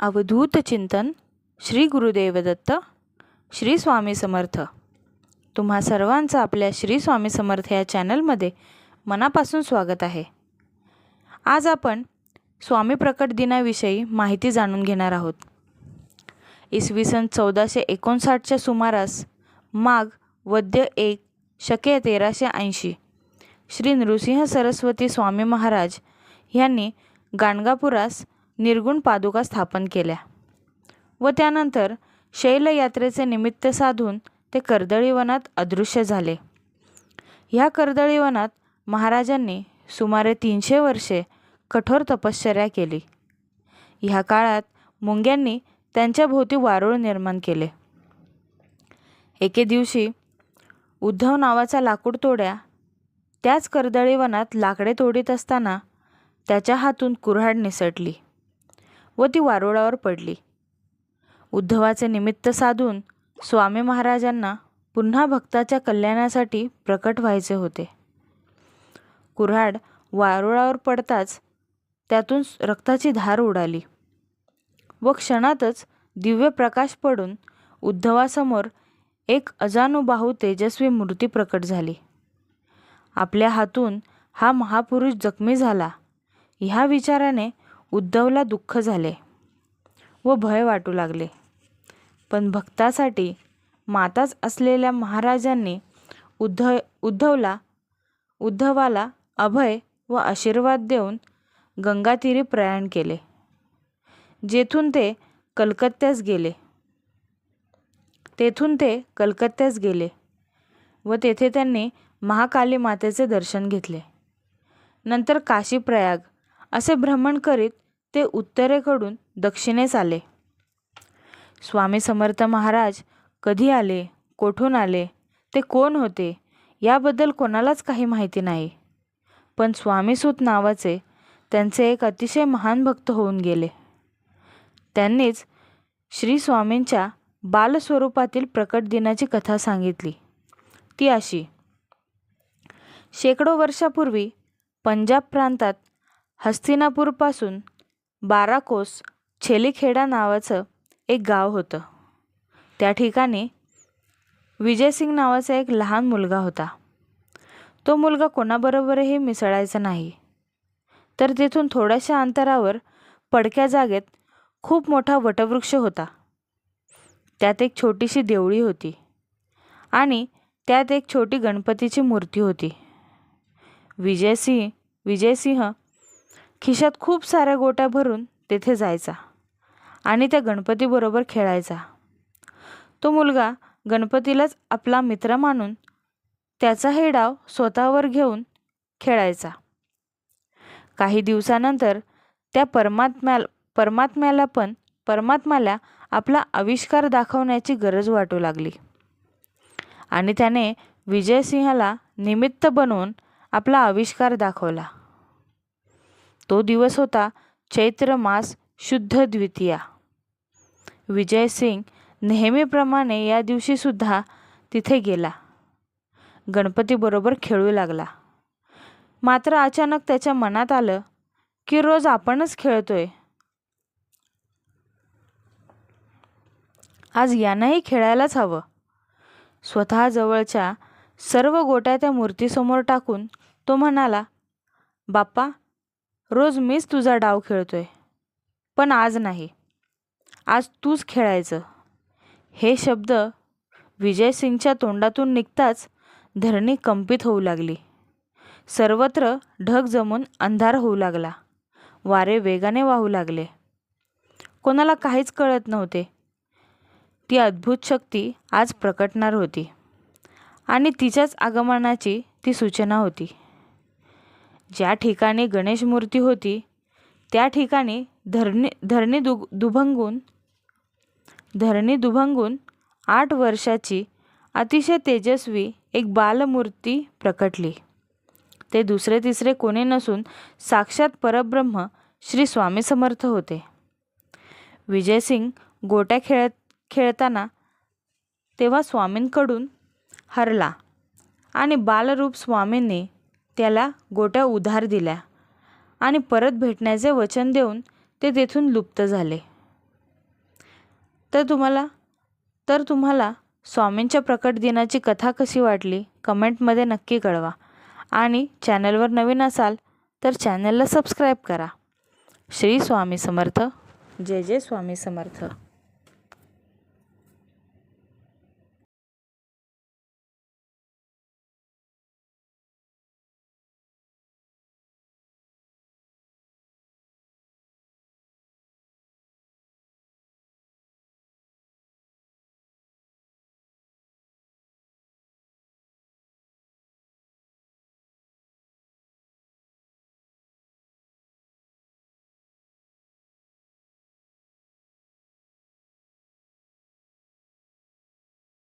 अवधूत चिंतन श्री गुरुदेवदत्त श्री स्वामी समर्थ. तुम्हा सर्वांचं आपल्या श्री स्वामी समर्थ या चॅनलमध्ये मनापासून स्वागत आहे. आज आपण स्वामी प्रकट दिनाविषयी माहिती जाणून घेणार आहोत. इसवी सन चौदाशे एकोणसाठच्या सुमारास माघ वद्य एक शके तेराशे ऐंशी श्री नृसिंह सरस्वती स्वामी महाराज यांनी गाणगापुरास निर्गुण पादुका स्थापन केल्या व त्यानंतर शैलयात्रेचे निमित्त साधून ते कर्दळीवनात अदृश्य झाले. ह्या कर्दळीवनात महाराजांनी सुमारे तीनशे वर्षे कठोर तपश्चर्या केली. ह्या काळात मुंग्यांनी त्यांच्या भोवती वारुळ निर्माण केले. एके दिवशी उद्धव नावाचा लाकूड तोड्या त्याच कर्दळीवनात लाकडे तोडीत असताना त्याच्या हातून कुऱ्हाड निसटली. व ती वारुळावर पडली. उद्धवाचे निमित्त साधून स्वामी महाराजांना पुन्हा भक्ताच्या कल्याणासाठी प्रकट व्हायचे होते. कुऱ्हाड वारुळावर पडताच त्यातून रक्ताची धार उडाली व क्षणातच दिव्य प्रकाश पडून उद्धवासमोर एक अजानुबाहू तेजस्वी मूर्ती प्रकट झाली. आपल्या हातून हा महापुरुष जखमी झाला. ह्या विचाराने उद्धवला दुःख झाले व भय वाटू लागले. पण भक्तासाठी माताच असलेल्या महाराजांनी उद्धव उद्धवला उद्धवाला अभय व आशीर्वाद देऊन गंगातीरी प्रयाण केले जेथून ते कलकत्त्यास गेले. तेथून ते कलकत्त्यास गेले व तेथे त्यांनी महाकाली मातेचे दर्शन घेतले. नंतर काशी प्रयाग असे भ्रमण करीत ते उत्तरेकडून दक्षिणेस आले. स्वामी समर्थ महाराज कधी आले? कोठून आले? ते कोण होते? याबद्दल कोणालाच काही माहिती नाही. पण स्वामीसूत नावाचे त्यांचे एक अतिशय महान भक्त होऊन गेले. त्यांनीच श्री स्वामींच्या बालस्वरूपातील प्रकट दिनाची कथा सांगितली. ती अशी. शेकडो वर्षापूर्वी पंजाब प्रांतात हस्तिनापूरपासून बारा कोस छेलीखेडा नावाचं एक गाव होतं. त्या ठिकाणी विजयसिंग नावाचा एक लहान मुलगा होता. तो मुलगा कोणाबरोबरही मिसळायचा नाही. तर तिथून थोड्याशा अंतरावर पडक्या जागेत खूप मोठा वटवृक्ष होता. त्यात एक छोटीशी देवळी होती आणि त्यात एक छोटी गणपतीची मूर्ती होती. विजयसिंह विजयसिंह खिशात खूप साऱ्या गोट्या भरून तेथे जायचा आणि त्या गणपतीबरोबर खेळायचा. तो मुलगा गणपतीलाच आपला मित्र मानून त्याचाही डाव स्वतःवर घेऊन खेळायचा. काही दिवसानंतर त्या परमात्म्या परमात्म्याला पण परमात्म्याला आपला आविष्कार दाखवण्याची गरज वाटू लागली. आणि त्याने विजयसिंहाला निमित्त बनवून आपला आविष्कार दाखवला. तो दिवस होता चैत्र मास शुद्ध द्वितीया. विजयसिंग नेहमीप्रमाणे या दिवशीसुद्धा तिथे गेला. गणपतीबरोबर खेळू लागला. मात्र अचानक त्याच्या मनात आलं की रोज आपणच खेळतोय. आज यांनाही खेळायलाच हवं. स्वतःजवळच्या सर्व गोट्या त्या मूर्तीसमोर टाकून तो म्हणाला बाप्पा रोज मीच तुझा डाव खेळतोय. पण आज नाही. आज तूच खेळायचं. हे शब्द विजय सिंगच्या तोंडातून निघताच धरणी कंपित होऊ लागली. सर्वत्र ढग जमून अंधार होऊ लागला. वारे वेगाने वाहू लागले. कोणाला काहीच कळत नव्हते. ती अद्भुत शक्ती आज प्रकटणार होती. आणि तिच्याच आगमनाची ती सूचना होती. ज्या ठिकाणी गणेश मूर्ती होती त्या ठिकाणी धरणी धरणी दु दुभंगून धरणी दुभंगून आठ वर्षाची अतिशय तेजस्वी एक बालमूर्ती प्रकटली. ते दुसरे तिसरे कोणी नसून साक्षात परब्रह्म श्री स्वामी समर्थ होते. विजयसिंग गोट्या खेळत खेळताना तेव्हा स्वामींकडून हरला आणि बालरूप स्वामींनी त्याला गोट्या उधार दिल्या आणि परत भेटण्याचे वचन देऊन ते तेथून लुप्त झाले. तर तुम्हाला तर तुम्हाला स्वामींच्या प्रकट दिनाची कथा कशी वाटली कमेंटमध्ये नक्की कळवा. आणि चॅनलवर नवीन असाल तर चॅनलला सबस्क्राईब करा. श्री स्वामी समर्थ. जय जय स्वामी समर्थ.